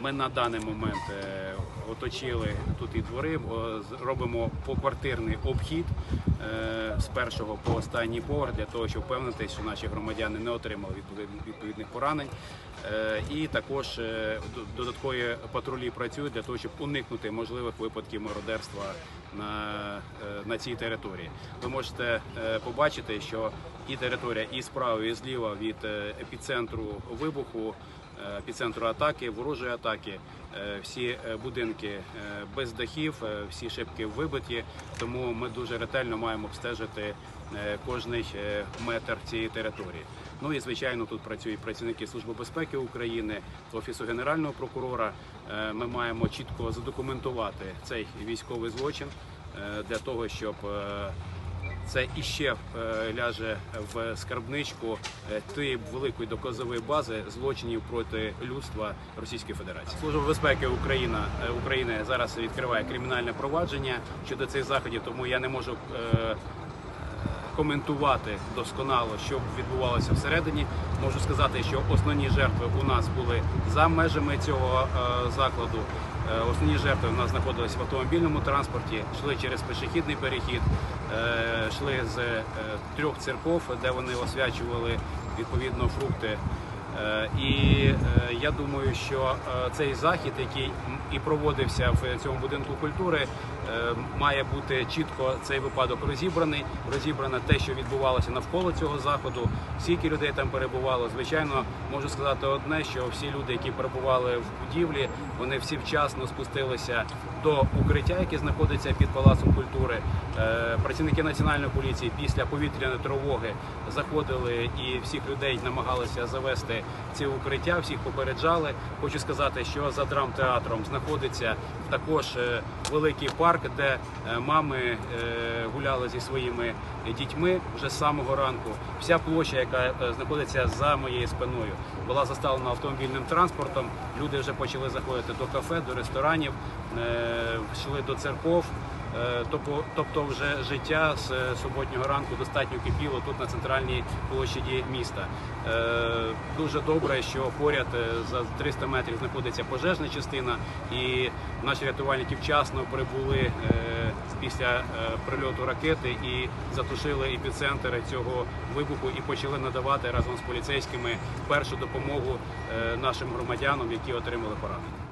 Ми на даний момент е, оточили тут і двори, робимо поквартирний обхід е, з першого по останній поверх для того, щоб впевнитися, що наші громадяни не отримали відповідних поранень. Е, І також додаткові патрулі працюють для того, щоб уникнути можливих випадків мародерства на, на цій території. Ви можете побачити, що і територія і справа, і зліва від е, епіцентру вибуху, е, епіцентру атаки, ворожої атаки, е, всі будинки без дахів, всі шибки вибиті. Тому ми дуже ретельно маємо обстежити кожний метр цієї території. Ну і звичайно, тут працюють працівники Служби безпеки України, Офісу Генерального прокурора. Ми маємо чітко задокументувати цей військовий злочин для того, щоб це іще е, ляже в скарбничку е, тієї великої доказової бази злочинів проти людства Російської Федерації. Служба безпеки Україна е, України зараз відкриває кримінальне провадження щодо цих заходів, тому я не можу. Коментувати досконало, що відбувалося всередині. Можу сказати, що основні жертви у нас були за межами цього е, закладу. Е, Основні жертви у нас знаходилися в автомобільному транспорті, йшли через пішохідний перехід, е, йшли з трьох церков, де вони освячували відповідно фрукти. Е, І е, я думаю, що е, цей захід, який і проводився в цьому будинку культури, має бути чітко цей випадок розібраний. Розібрано те, що відбувалося навколо цього заходу. Скільки людей там перебувало. Звичайно, можу сказати одне, що всі люди, які перебували в будівлі, вони всі вчасно спустилися до укриття, яке знаходиться під палацом культури. Працівники національної поліції після повітряної тривоги заходили і всіх людей намагалися завести ці укриття, всіх попереджали. Хочу сказати, що за драмтеатром знаходиться також е, великий парк, де е, мами е, гуляли зі своїми дітьми вже з самого ранку. Вся площа, яка знаходиться за моєю спиною, була заставлена автомобільним транспортом. Люди вже почали заходити до кафе, до ресторанів, йшли до церков. Е, Тобто, тобто вже життя з е, суботнього ранку достатньо кипіло тут на центральній площаді міста. Е, Дуже добре, що поряд за 300 метрів знаходиться пожежна частина, і наші рятувальники вчасно прибули після прильоту ракети і затушили епіцентр цього вибуху і почали надавати разом з поліцейськими першу допомогу нашим громадянам, які отримали поранення.